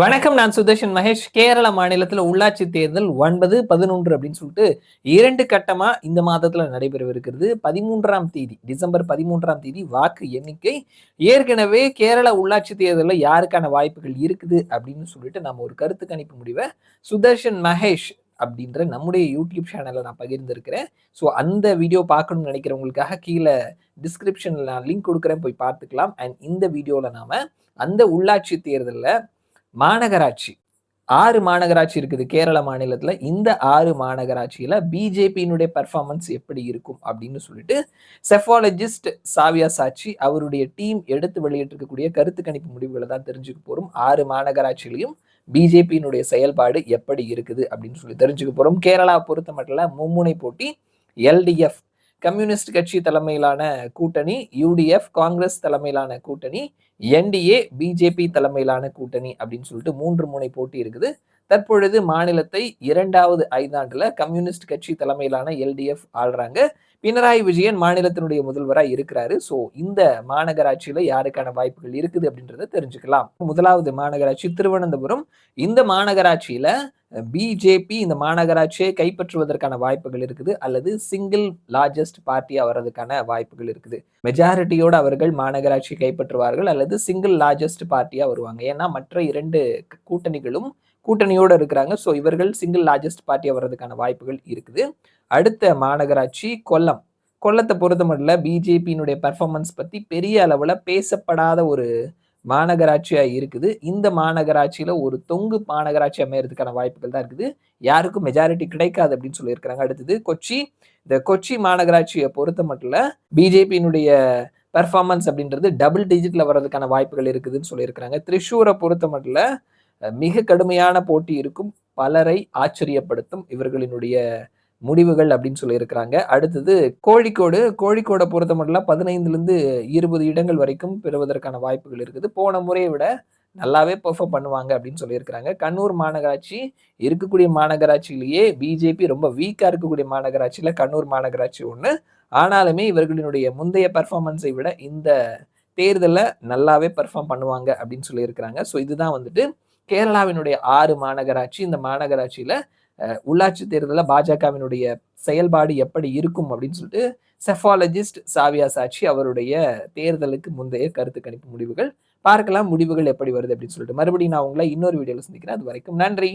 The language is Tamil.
வணக்கம் நான் சுதர்ஷன் மகேஷ். கேரள மாநிலத்தில் உள்ளாட்சி தேர்தல் ஒன்பது பதினொன்று அப்படின்னு சொல்லிட்டு இரண்டு கட்டமா இந்த மாதத்துல நடைபெறவிருக்கிறது. பதிமூன்றாம் தேதி டிசம்பர் பதிமூன்றாம் தேதி வாக்கு எண்ணிக்கை. ஏற்கனவே கேரள உள்ளாட்சி தேர்தலில் யாருக்கான வாய்ப்புகள் இருக்குது அப்படின்னு சொல்லிட்டு நம்ம ஒரு கருத்து கணிப்பு முடிவை சுதர்ஷன் மகேஷ் அப்படின்ற நம்முடைய யூடியூப் சேனலில் நான் பகிர்ந்திருக்கிறேன். ஸோ அந்த வீடியோ பார்க்கணும்னு நினைக்கிறவங்களுக்காக கீழே டிஸ்கிரிப்ஷனில் நான் லிங்க் கொடுக்குறேன். போய் பார்த்துக்கலாம். அண்ட் இந்த வீடியோவில் நாம் அந்த உள்ளாட்சி தேர்தலில் மாநகராட்சி. ஆறு மாநகராட்சி இருக்குது கேரள மாநிலத்தில். இந்த ஆறு மாநகராட்சியில் பிஜேபியினுடைய பர்ஃபார்மன்ஸ் எப்படி இருக்கும் அப்படின்னு சொல்லிட்டு செஃபாலஜிஸ்ட் சாவியா சாட்சி அவருடைய டீம் எடுத்து வெளியிட்டிருக்கக்கூடிய கருத்து கணிப்பு முடிவுகளை தான் தெரிஞ்சுக்க போகிறோம் ஆறு மாநகராட்சியிலையும் பிஜேபியினுடைய செயல்பாடு எப்படி இருக்குது அப்படின்னு சொல்லி தெரிஞ்சுக்க போகிறோம் கேரளா பொறுத்த மட்டும் மும்முனை போட்டி எல்டிஎஃப் கம்யூனிஸ்ட் கட்சி தலைமையிலான கூட்டணி யூடிஎஃப் காங்கிரஸ் தலைமையிலான கூட்டணி என்டிஏ பிஜேபி தலைமையிலான கூட்டணி அப்படின்னு சொல்லிட்டு மூன்று முனை போட்டி இருக்குது. தற்பொழுது மாநிலத்தை இரண்டாவது ஐந்தாண்டுல கம்யூனிஸ்ட் கட்சி தலைமையிலான எல்டிஎஃப் ஆள்றாங்க. பினராயி விஜயன் மாநிலத்தினுடைய முதல்வராக இருக்கிறாரு. ஸோ இந்த மாநகராட்சியில யாருக்கான வாய்ப்புகள் இருக்குது அப்படின்றத தெரிஞ்சுக்கலாம். முதலாவது மாநகராட்சி திருவனந்தபுரம். இந்த மாநகராட்சியில பிஜேபி இந்த மாநகராட்சியை கைப்பற்றுவதற்கான வாய்ப்புகள் இருக்குது. அல்லது சிங்கிள் லார்ஜஸ்ட் பார்ட்டியாக வர்றதுக்கான வாய்ப்புகள் இருக்குது. மெஜாரிட்டியோடு அவர்கள் மாநகராட்சி கைப்பற்றுவார்கள். அல்லது சிங்கிள் லார்ஜஸ்ட் பார்ட்டியாக வருவாங்க. ஏன்னா மற்ற இரண்டு கூட்டணிகளும் கூட்டணியோடு இருக்கிறாங்க. ஸோ இவர்கள் சிங்கிள் லார்ஜஸ்ட் பார்ட்டி வர்றதுக்கான வாய்ப்புகள் இருக்குது. அடுத்த மாநகராட்சி கொல்லம். கொல்லத்தை பொறுத்த மட்டும் பிஜேபியினுடைய பர்ஃபார்மன்ஸ் பற்றி பெரிய அளவில் பேசப்படாத ஒரு மாநகராட்சியாக இருக்குது. இந்த மாநகராட்சியில் ஒரு தொங்கு மாநகராட்சி அமையறதுக்கான வாய்ப்புகள் தான் இருக்குது. யாருக்கும் மெஜாரிட்டி கிடைக்காது அப்படின்னு சொல்லியிருக்கிறாங்க. அடுத்தது கொச்சி. இந்த கொச்சி மாநகராட்சியை பொறுத்த மட்டும் பிஜேபியினுடைய பெர்ஃபார்மன்ஸ் அப்படின்றது டபுள் டிஜிட்டில் வர்றதுக்கான வாய்ப்புகள் இருக்குதுன்னு சொல்லியிருக்கிறாங்க. திரிஷூரை பொறுத்த மட்டும் மிக கடுமையான போட்டி இருக்கும். பலரை ஆச்சரியப்படுத்தும் இவர்களினுடைய முடிவுகள் அப்படின்னு சொல்லியிருக்கிறாங்க. அடுத்தது கோழிக்கோடு கோழிக்கோடை பொறுத்த மட்டும் பதினைந்துலேருந்து இருபது இடங்கள் வரைக்கும் பெறுவதற்கான வாய்ப்புகள் இருக்குது. போன முறையை விட நல்லாவே பெர்ஃபார்ம் பண்ணுவாங்க அப்படின்னு சொல்லியிருக்கிறாங்க. கண்ணூர் மாநகராட்சி இருக்கக்கூடிய மாநகராட்சியிலேயே பிஜேபி ரொம்ப வீக்காக இருக்கக்கூடிய மாநகராட்சியில் கண்ணூர் மாநகராட்சி ஒன்று ஆனாலுமே இவர்களினுடைய முந்தைய பர்ஃபார்மன்ஸை விட இந்த தேர்தலில் நல்லாவே பர்ஃபார்ம் பண்ணுவாங்க அப்படின்னு சொல்லியிருக்கிறாங்க. ஸோ இதுதான் வந்துட்டு கேரளாவினுடைய ஆறு மாநகராட்சி இந்த மாநகராட்சியில் உள்ளாட்சி தேர்தலில் பாஜகவினுடைய செயல்பாடு எப்படி இருக்கும் அப்படின்னு சொல்லிட்டு செஃபாலஜிஸ்ட் சாவியா சாட்சி அவருடைய தேர்தலுக்கு முந்தைய கருத்து கணிப்பு முடிவுகள். பார்க்கலாம் முடிவுகள் எப்படி வருது அப்படின்னு சொல்லிட்டு. மறுபடியும் நான் உங்களை இன்னொரு வீடியோவில் சந்திக்கிறேன். அது வரைக்கும் நன்றி.